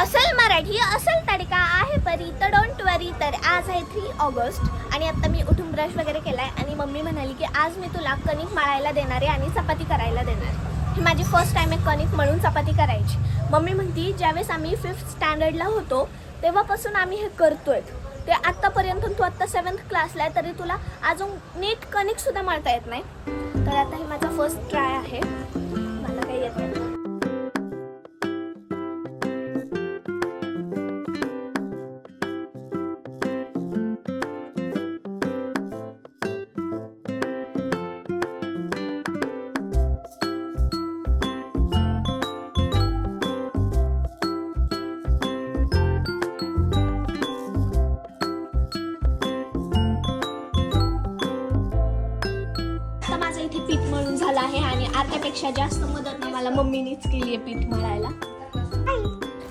असल मराठी असल तडका आहे परी तर डोंट वरी तर आज आहे थ्री ऑगस्ट आणि आता मी उठून ब्रश वगैरे केलाय आणि मम्मी म्हणाली की आज मी तुला कणिक मळायला देणार आहे आणि चपाती करायला देणार आहे. ही माझी फर्स्ट टाइम आहे कणिक मळून चपाती करायची. मम्मी म्हणती ज्यावेळेस आम्ही फिफ्थ स्टँडर्डला होतो तेव्हापासून आम्ही हे करतोय. ते आत्तापर्यंत तू आत्ता सेवन्थ क्लासला आहे तरी तुला अजून नीट कणिक सुद्धा मळता येत नाही. तर आता हे माझा फर्स्ट ट्राय आहे. अर्ध्यापेक्षा जास्त मदत मला मम्मीनीच केली आहे पीठ मळायला.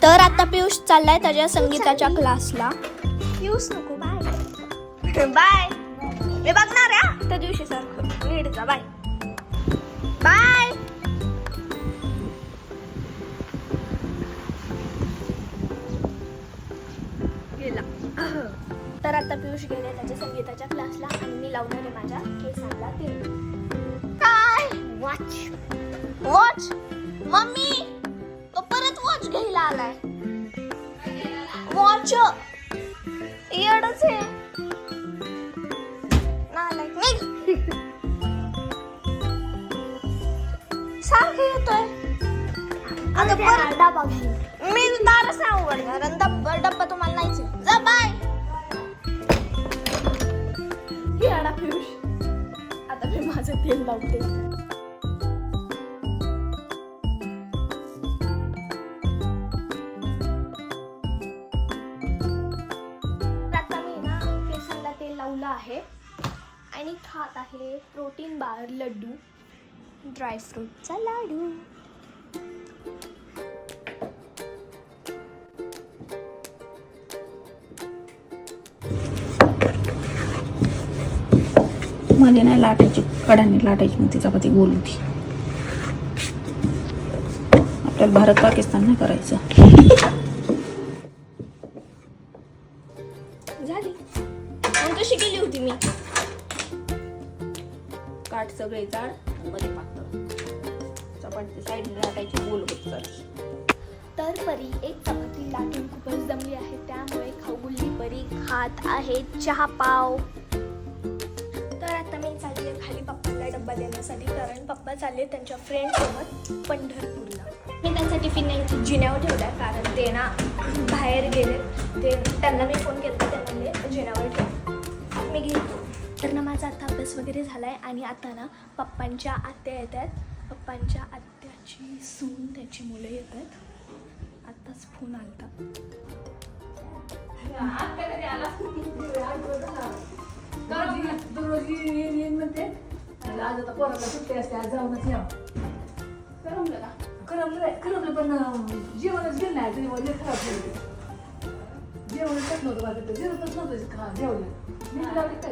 तर आता पियुष चाललाय त्याच्या संगीताच्या क्लासला. पियुष नको बाय. बाय. मी बघणार आहे त्या दिवशी सारखं. जा बाय. बाय. गेला. तर आता पियुष गेले त्याच्या संगीताच्या क्लासला आणि मी लावणार आहे माझ्या केसांना तेल. काय वॉच मम्मी तो परत वॉच घ्यायला आलाय. वॉच येडच आहे. नालायक सारखं येतोय. परत डबा मी दारच नाही उघडणार आणि डब्बा डब्बा तुम्हाला नाहीच. जा बाय आता मी माझं तेल लावते. तेल आहे. आणि खात आहे प्रोटीन बार लड्डू. ड्रायफ्रूटचा लाडू. मध्ये नाही लाटायची. कडाने लाटायची मग ती चपाती गोल होती आपल्याला भारत पाकिस्तान नाही करायचं. तर परी एक चपाती लाटून खूपच जमली आहे. त्यामुळे खाऊगुल्ली परी खात आहे. चहा पाव. तर आता मी चालली आहे खाली पप्पाला डब्बा देण्यासाठी कारण पप्पा चालले त्यांच्या फ्रेंडसोबत पंढरपूरला. मी त्यांचा टिफिन नाही जिन्यावर ठेवला आहे कारण ते ना बाहेर गेले. ते त्यांना मी फोन केला ते म्हणले जिन्यावर ठेव. मी घेतो तर ना माझा आता अभ्यास वगैरे झाला आहे आणि आता ना पप्पांच्या आत्या येत आहेत. पप्पांच्या आत्याची सून त्याची मुलं येत आहेत. आत्ताच फोन आलता. दररोज येईन म्हणते. आज आता पोराला सुट्टी असते आज जाऊनच या करमलं का? करमलं नाही करमलं पण जेवणच गेलं नाही तरी म्हणजे खराब झालं. जेवणच माझं तर जेवतच नव्हतं जेवलं. मी लावली काय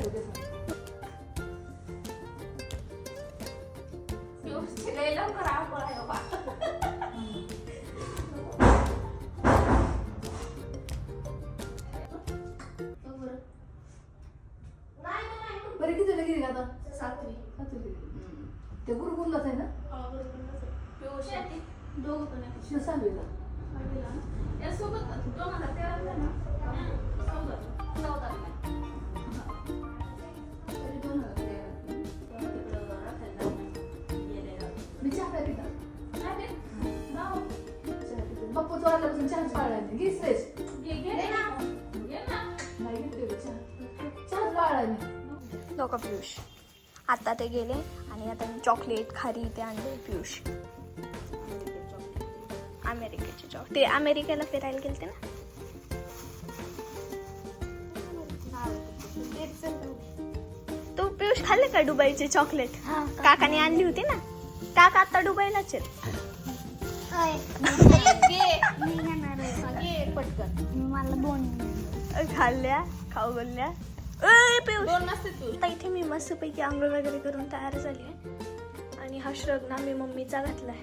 ते गुरुकुललाच आहे ना? दोघं पण आहे. शिव सहावीला. तरी दोन हजार तेरा. मी चहा काय पिता? चहा पिता. बाप्पूचं वाजल्यापासून चहाच पाळला नाही घे श्रेष नाही घेतली होती चहा. चहाच पाळला नाही लोक पियुष. आता ते गेले. आणि आता मी चॉकलेट खारी ते आणले पियुष. अमेरिकेचे चॉक ते अमेरिकेला फिरायला गेलते ना? तू पियुष खाल्ले का दुबईचे चॉकलेट? काकाने आणली होती ना? काका आता दुबईलाच आहेत. मला दोन. खाल्ल्या खाऊ बोलल्या आता इथे मी मस्तपैकी आंघोळ वगैरे करून तयार झाली आहे. आणि हा श्रग ना मी मम्मीचा घातलाय.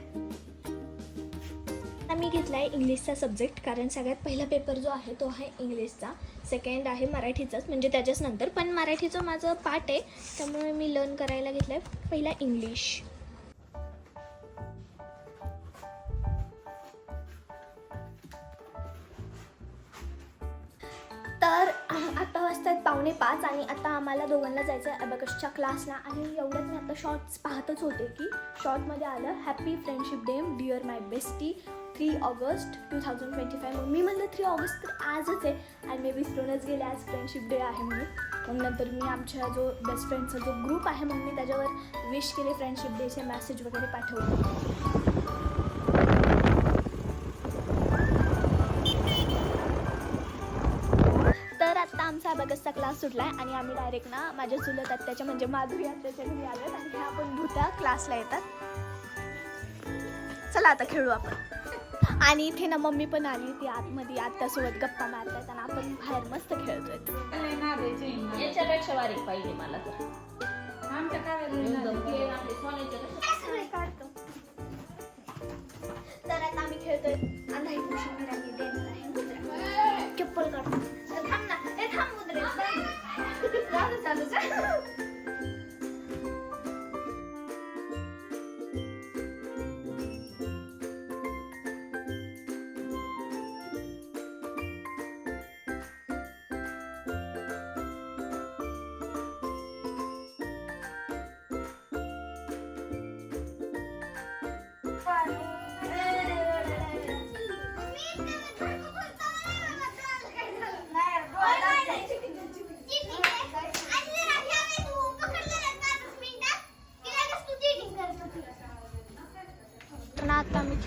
मी घेतला आहे इंग्लिशचा सब्जेक्ट कारण सगळ्यात पहिला पेपर जो आहे तो आहे इंग्लिशचा. सेकंड आहे मराठीचाच म्हणजे त्याच्याच नंतर. पण मराठीचं माझं पाठ आहे त्यामुळे मी लर्न करायला घेतलं आहे पहिला इंग्लिश वाजतात पावणे पाच आणि आता आम्हाला दोघांना जायचं आहे अबॅकसच्या क्लासला. आणि एवढंच मी आता शॉर्ट्स पाहतच होते की शॉर्टमध्ये आलं happy friendship day dear my bestie three August two thousand twenty five मग मी म्हणलं थ्री ऑगस्ट तर आजच आहे. आणि मी विसरूनच गेले आज फ्रेंडशिप डे आहे म्हणून. मग नंतर मी आमच्या जो बेस्ट फ्रेंडचा जो ग्रुप आहे मग मी त्याच्यावर विश केले फ्रेंडशिप डेचे मेसेज वगैरे पाठवले. अबॅकसचा क्लास सुटला आहे आणि आम्ही डायरेक्ट ना माझ्या चुलत आत्याच्या म्हणजे माधुरी आत्याच्या घरी आलो आणि ह्या आपण भूता क्लासला येतात. चला आता खेळू आपण. आणि इथे ना मम्मी पण आली ती आतमध्ये आत्यासोबत गप्पा मारतात आणि आपण बाहेर मस्त खेळतोय. याच्यापेक्षा बारीक पाहिजे मला तर. तर आता आम्ही खेळतोय. अंधाई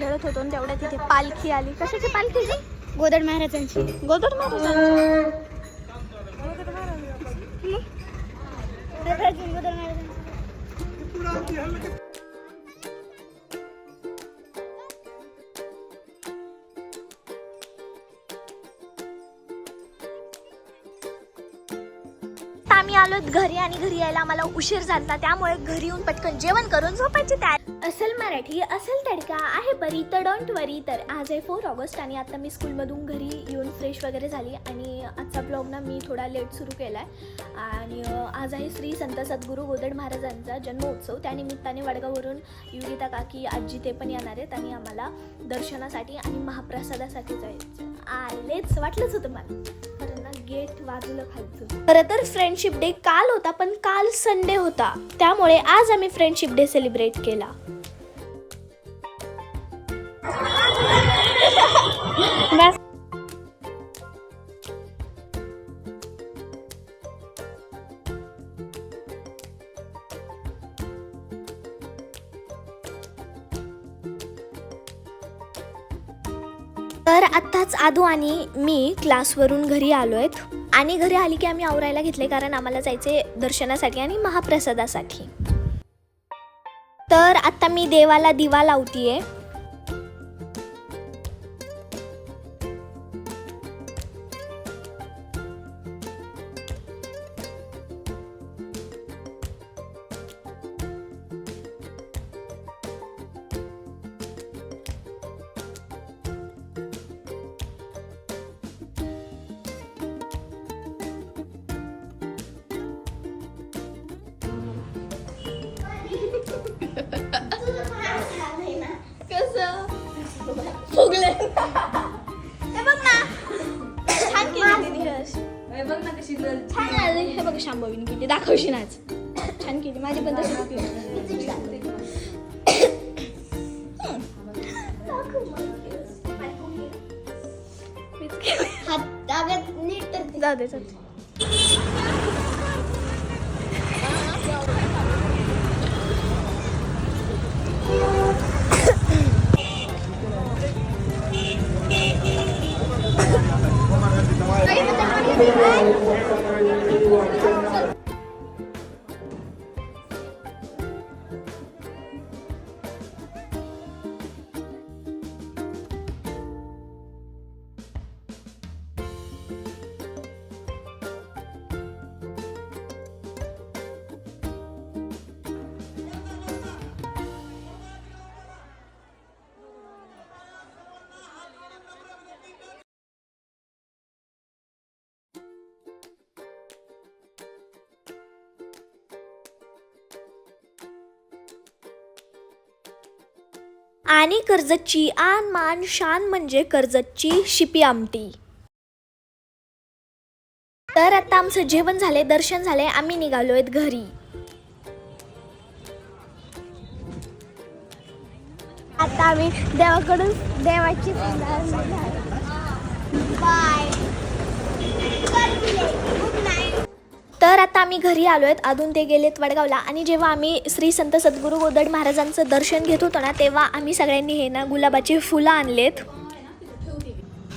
खेळत होतो आणि तेवढ्या तिथे पालखी आली. कशाची पालखी जी? गोदड महाराजांची. गोदड महाराजांची. आता आम्ही आलो घरी आणि घरी यायला आम्हाला उशीर झाला. त्यामुळे घरी येऊन पटकन जेवण करून झोपायची तयार. असेल मराठी असेल तडका आहे बरी तर डोंट वरी तर आज आहे फोर ऑगस्ट आणि आता मी स्कूलमधून घरी येऊन फ्रेश वगैरे झाली आणि आजचा ब्लॉग ना मी थोडा लेट सुरू केला आहे आणि आज आहे श्री संत सद्गुरू गोदड महाराजांचा जन्मोत्सव. त्यानिमित्ताने वडगाववरून युगिता काकी आजी ते पण येणार आहेत आणि आम्हाला दर्शनासाठी आणि महाप्रसादासाठी जायचं आलेच वाटलंच होतं मला. ना गेट वाजलं खालचं. खरं तर फ्रेंडशिप डे काल होता पण काल संडे होता. त्यामुळे आज आम्ही फ्रेंडशिप डे सेलिब्रेट केला. तर आत्ताच आदू आणि मी क्लासवरून घरी आलो आहेत आणि घरी आली की आम्ही आवरायला घेतले कारण आम्हाला जायचे दर्शनासाठी आणि महाप्रसादासाठी. तर आत्ता मी देवाला दिवा लावतीये. बघ ना कशी लल छान आली हे बघ शांभवीने केली दाखवशील आज छान केली माझी पण तशीच केली जाऊ दे जाऊ दे Amen. Amen. आणि कर्जतची आन मान शान म्हणजे कर्जतची शिपी आमटी. तर आता आमचं जेवण झाले दर्शन झाले आम्ही निघालो आहेत घरी. आता आम्ही देवाकडून देवाची बाय. आम्ही घरी आलो आहेत अजून ते गेलेत वडगावला. आणि जेव्हा आम्ही श्री संत सद्गुरू गोदड महाराजांचं दर्शन घेत होतो ना तेव्हा आम्ही सगळ्यांनी हे ना गुलाबाची फुलं आणलेत.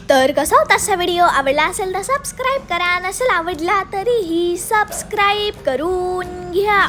तर कसा होता असा व्हिडिओ? आवडला असेल तर सबस्क्राईब करा. नसेल आवडला तरीही सबस्क्राईब करून घ्या.